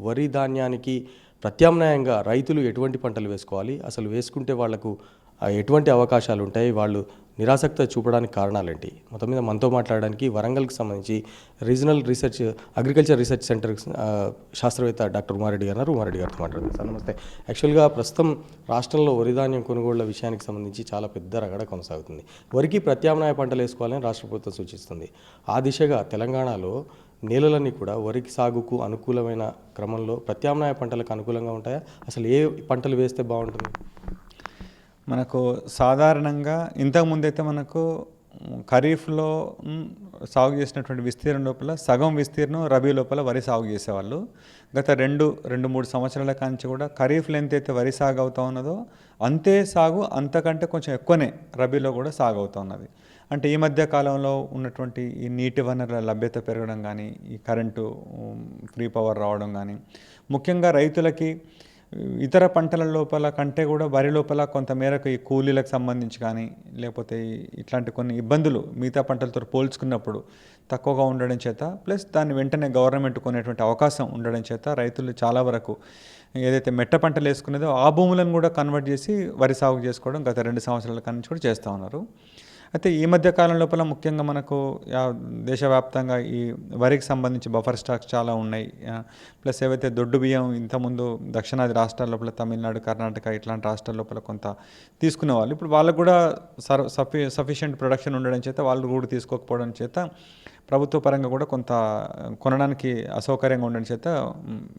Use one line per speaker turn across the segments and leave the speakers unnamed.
వరి ధాన్యానికి ప్రత్యామ్నాయంగా రైతులు ఎటువంటి పంటలు వేసుకోవాలి? అసలు వేసుకుంటే వాళ్ళకు ఎటువంటి అవకాశాలు ఉంటాయి? వాళ్ళు నిరాసక్త చూపడానికి కారణాలేంటి? మొత్తం మీద మనతో మాట్లాడడానికి వరంగల్కి సంబంధించి regional research agriculture research centre శాస్త్రవేత్త డాక్టర్ ఉమారెడ్డి గారు ఉన్నారు. ఉమారెడ్డి గారితో మాట్లాడుతుంది సార్ నమస్తే. యాక్చువల్గా ప్రస్తుతం రాష్ట్రంలో వరి ధాన్యం కొనుగోళ్ళ విషయానికి సంబంధించి చాలా పెద్ద రగడ కొనసాగుతుంది. వరికి ప్రత్యామ్నాయ పంటలు వేసుకోవాలని రాష్ట్ర ప్రభుత్వం సూచిస్తుంది. ఆ దిశగా తెలంగాణలో నేలలన్నీ కూడా వరికి సాగుకు అనుకూలమైన క్రమంలో ప్రత్యామ్నాయ పంటలకు అనుకూలంగా ఉంటాయా? అసలు ఏ పంటలు వేస్తే బాగుంటుంది?
మనకు సాధారణంగా ఇంతకుముందైతే మనకు ఖరీఫ్లో సాగు చేసినటువంటి విస్తీర్ణం లోపల సగం విస్తీర్ణం రబీ లోపల వరి సాగు చేసేవాళ్ళు. గత రెండు రెండు మూడు సంవత్సరాల కాంచి కూడా ఖరీఫ్లో ఎంతైతే వరి సాగు అవుతా ఉన్నదో అంతే సాగు అంతకంటే కొంచెం ఎక్కువనే రబీలో కూడా సాగు అవుతా ఉన్నది. అంటే ఈ మధ్య కాలంలో ఉన్నటువంటి ఈ నీటి వనరుల లభ్యత పెరగడం కానీ ఈ కరెంటు ఫ్రీ పవర్ రావడం కానీ ముఖ్యంగా రైతులకి ఇతర పంటల లోపల కంటే కూడా వరి లోపల కొంత మేరకు ఈ కూలీలకు సంబంధించి కానీ లేకపోతే ఇట్లాంటి కొన్ని ఇబ్బందులు మిగతా పంటలతో పోల్చుకున్నప్పుడు తక్కువగా ఉండడం చేత ప్లస్ దాన్ని వెంటనే గవర్నమెంట్ కొనేటువంటి అవకాశం ఉండడం చేత రైతులు చాలా వరకు ఏదైతే మెట్ట పంటలు వేసుకునేదో ఆ భూములను కూడా కన్వర్ట్ చేసి వరి సాగు చేసుకోవడం గత రెండు సంవత్సరాల కాడి నుంచి కూడా చేస్తూ ఉన్నారు. అయితే ఈ మధ్య కాలం లోపల ముఖ్యంగా మనకు దేశవ్యాప్తంగా ఈ వరికి సంబంధించి బఫర్ స్టాక్స్ చాలా ఉన్నాయి. ప్లస్ ఏవైతే దొడ్డు బియ్యం ఇంతకుముందు దక్షిణాది రాష్ట్రాల లోపల తమిళనాడు కర్ణాటక ఇట్లాంటి రాష్ట్రాల లోపల కొంత తీసుకునే వాళ్ళు ఇప్పుడు వాళ్ళకు కూడా సర్ సఫి సఫిషియెంట్ ప్రొడక్షన్ ఉండడం చేత వాళ్ళు కూడా తీసుకోకపోవడం చేత ప్రభుత్వ పరంగా కూడా కొంత కొనడానికి అసౌకర్యంగా ఉండడం చేత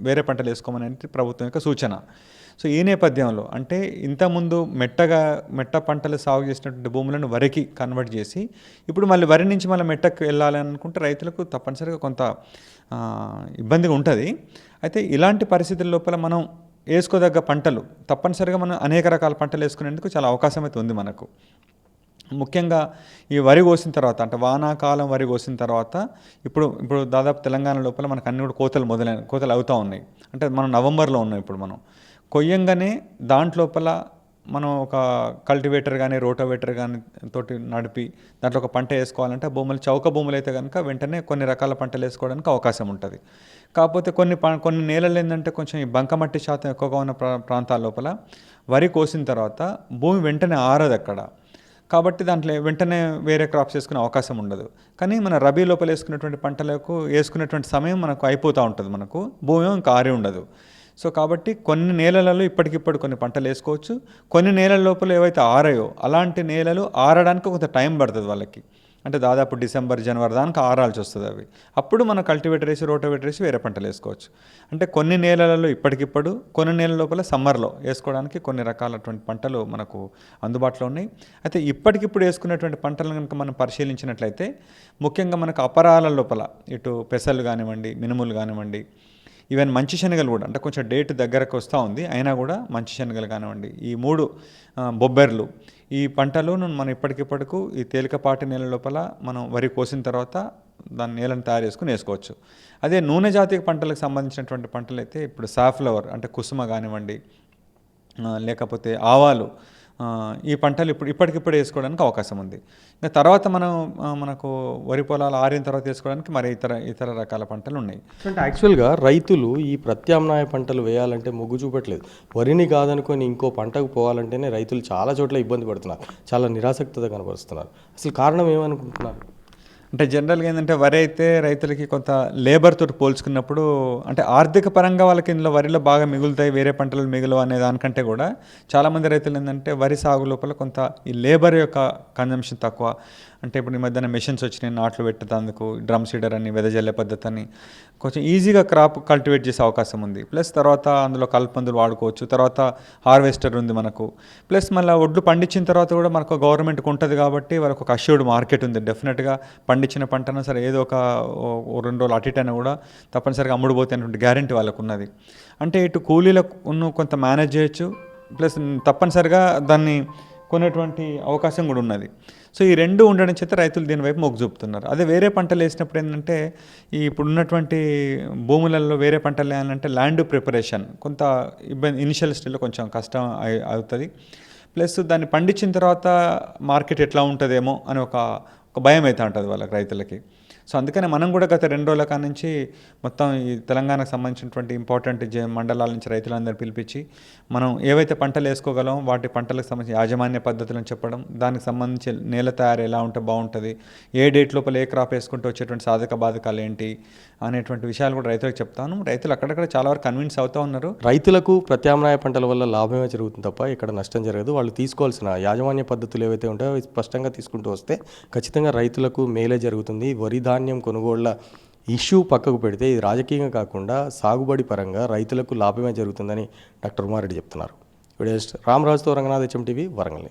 వేరే పంటలు వేసుకోమని ప్రభుత్వం యొక్క సూచన. సో ఈ నేపథ్యంలో అంటే ఇంతకుముందు మెట్టగా మెట్ట పంటలు సాగు చేసినటువంటి భూములను వరికి కన్వర్ట్ చేసి ఇప్పుడు మళ్ళీ వరి నుంచి మళ్ళీ మెట్టకు వెళ్ళాలి అనుకుంటే రైతులకు తప్పనిసరిగా కొంత ఇబ్బందిగా ఉంటుంది. అయితే ఇలాంటి పరిస్థితుల లోపల మనం వేసుకోదగ్గ పంటలు తప్పనిసరిగా మనం అనేక రకాల పంటలు వేసుకునేందుకు చాలా అవకాశం అయితే ఉంది మనకు. ముఖ్యంగా ఈ వరి కోసిన తర్వాత అంటే వానాకాలం వరి కోసిన తర్వాత ఇప్పుడు ఇప్పుడు దాదాపు తెలంగాణ లోపల మనకు అన్ని కూడా కోతలు మొదలైన కోతలు అవుతూ ఉన్నాయి. అంటే మనం నవంబర్లో ఉన్నాం ఇప్పుడు మనం. కొయ్యంగానే దాంట్లోపల మనం ఒక కల్టివేటర్ కానీ రోటోవేటర్ కానీ తోటి నడిపి దాంట్లో ఒక పంట వేసుకోవాలంటే భూములు చౌక భూములు అయితే కనుక వెంటనే కొన్ని రకాల పంటలు వేసుకోవడానికి అవకాశం ఉంటుంది. కాకపోతే కొన్ని ప- కొన్ని నేలలు ఏంటంటే కొంచెం ఈ బంకమట్టి శాతం ఎక్కువగా ఉన్న ప్రా ప్రాంతాల లోపల వరి కోసిన తర్వాత భూమి వెంటనే ఆరదు అక్కడ. కాబట్టి దాంట్లో వెంటనే వేరే క్రాప్స్ వేసుకునే అవకాశం ఉండదు. కానీ మన రబీ లోపల వేసుకున్నటువంటి పంటలకు వేసుకునేటువంటి సమయం మనకు అయిపోతూ ఉంటుంది మనకు. భూమి ఇంకా ఆరి ఉండదు. సో కాబట్టి కొన్ని నేలలలో ఇప్పటికిప్పుడు కొన్ని పంటలు వేసుకోవచ్చు. కొన్ని నేలల లోపల ఏవైతే ఆరాయో అలాంటి నేలలు ఆరడానికి కొంత టైం పడుతుంది వాళ్ళకి. అంటే దాదాపు డిసెంబర్ జనవరి దానికి ఆరాల్సి వస్తుంది అవి. అప్పుడు మనం కల్టివేటర్ వేసి రోటోవేటర్ వేసి వేరే పంటలు వేసుకోవచ్చు. అంటే కొన్ని నేలలలో ఇప్పటికిప్పుడు కొన్ని నేల లోపల సమ్మర్లో వేసుకోవడానికి కొన్ని రకాలటువంటి పంటలు మనకు అందుబాటులో ఉన్నాయి. అయితే ఇప్పటికిప్పుడు వేసుకునేటువంటి పంటలను కనుక మనం పరిశీలించినట్లయితే ముఖ్యంగా మనకు అపరాల లోపల ఇటు పెసలు కానివ్వండి మినుములు కానివ్వండి ఈవెన్ మంచి శనగలు కూడా అంటే కొంచెం డేట్ దగ్గరకు వస్తూ ఉంది అయినా కూడా మంచి శనగలు కానివ్వండి. ఈ మూడు బొబ్బెర్లు ఈ పంటలు మనం ఇప్పటికిప్పటికు ఈ తేలికపాటి నేల లోపల మనం వరి కోసిన తర్వాత దాని నేలను తయారు చేసుకుని వేసుకోవచ్చు. అదే నూనె జాతీయ పంటలకు సంబంధించినటువంటి పంటలు అయితే ఇప్పుడు సాఫ్లవర్ అంటే కుసుమ కానివ్వండి లేకపోతే ఆవాలు ఈ పంటలు ఇప్పుడు ఇప్పటికిప్పుడు వేసుకోవడానికి అవకాశం ఉంది. ఇంకా తర్వాత మనం మనకు వరి పొలాలు ఆరిన తర్వాత వేసుకోవడానికి మరి ఇతర ఇతర రకాల పంటలు ఉన్నాయి.
అంటే యాక్చువల్గా రైతులు ఈ ప్రత్యామ్నాయ పంటలు వేయాలంటే మొగ్గు చూపట్లేదు. వరిని కాదనుకొని ఇంకో పంటకు పోవాలంటేనే రైతులు చాలా చోట్ల ఇబ్బంది పడుతున్నారు. చాలా నిరాసక్తత కనబరుస్తున్నారు. అసలు కారణం ఏమనుకుంటున్నారు?
అంటే జనరల్గా ఏంటంటే వరి అయితే రైతులకి కొంత లేబర్ తోటి పోల్చుకున్నప్పుడు అంటే ఆర్థిక పరంగా వాళ్ళకి ఇందులో వరిలో బాగా మిగులుతాయి వేరే పంటలు మిగులు అనే దానికంటే కూడా చాలామంది రైతులు ఏంటంటే వరి సాగు లోపల కొంత ఈ లేబర్ యొక్క కన్జంప్షన్ తక్కువ. అంటే ఇప్పుడు ఈ మధ్యన మెషిన్స్ వచ్చినాయి నాట్లు పెట్టేందుకు డ్రమ్ సీడర్ అని వెదజల్లే పద్ధతి అని. కొంచెం ఈజీగా క్రాప్ కల్టివేట్ చేసే అవకాశం ఉంది. ప్లస్ తర్వాత అందులో కల్పందులు వాడుకోవచ్చు. తర్వాత హార్వెస్టర్ ఉంది మనకు. ప్లస్ మళ్ళీ ఒడ్లు పండించిన తర్వాత కూడా మనకు గవర్నమెంట్కి ఉంటుంది కాబట్టి వాళ్ళకి ఒక అష్యూర్డ్ మార్కెట్ ఉంది. డెఫినెట్గా పండించిన పంటను సరే ఏదో ఒక రెండు రోజులు అటు ఇటు అయినా కూడా తప్పనిసరిగా అమ్ముడుపోతే అనేటువంటి గ్యారంటీ వాళ్ళకు ఉన్నది అంటే ఇటు కూలీలకు కొంత మేనేజ్ చేయొచ్చు ప్లస్ తప్పనిసరిగా దాన్ని కొనేటువంటి అవకాశం కూడా ఉన్నది. సో ఈ రెండు ఉండడం చేత రైతులు దీనివైపు మొగ్గు చూపుతున్నారు. అదే వేరే పంటలు వేసినప్పుడు ఏంటంటే ఈ ఇప్పుడు ఉన్నటువంటి భూములలో వేరే పంటలు వేయాలంటే ల్యాండ్ ప్రిపరేషన్ కొంత ఇబ్బంది ఇనిషియల్ స్టేజ్లో కొంచెం కష్టం అవుతుంది. ప్లస్ దాన్ని పండించిన తర్వాత మార్కెట్ ఎట్లా ఉంటుందేమో అని ఒక ఒక భయం అవుతూ ఉంటుంది వాళ్ళకి రైతులకి. సో అందుకనే మనం కూడా గత రెండు రోజుల కాడ నుంచి మొత్తం ఈ తెలంగాణకు సంబంధించినటువంటి ఇంపార్టెంట్ జ- మండలాల నుంచి రైతులందరూ పిలిపించి మనం ఏవైతే పంటలు వేసుకోగలం వాటి పంటలకు సంబంధించి యాజమాన్య పద్ధతులను చెప్పడం దానికి సంబంధించి నేల తయారు ఎలా ఉంటే బాగుంటుంది ఏ డేట్ లోపల ఏ క్రాప్ వేసుకుంటే వచ్చేటువంటి సాధక బాధకాలు ఏంటి అనేటువంటి విషయాలు కూడా రైతులకు చెప్తాను రైతులు అక్కడక్కడ చాలా వరకు కన్విన్స్ అవుతూ ఉన్నారు.
రైతులకు ప్రత్యామ్నాయ పంటల వల్ల లాభమే జరుగుతుంది తప్ప ఇక్కడ నష్టం జరగదు. వాళ్ళు తీసుకోవాల్సిన యాజమాన్య పద్ధతులు ఏవైతే ఉంటాయో అవి స్పష్టంగా తీసుకుంటూ వస్తే ఖచ్చితంగా రైతులకు మేలే జరుగుతుంది. వరి ధాన్యం కొనుగోళ్ళ ఇష్యూ పక్కకు పెడితే ఇది రాజకీయంగా కాకుండా సాగుబడి పరంగా రైతులకు లాభమే జరుగుతుందని డాక్టర్ ఉమారెడ్డి చెప్తున్నారు. వీడియో రామరాజుతో రంగనాథ్ హెచ్ఎం టీవీ వరంగల్.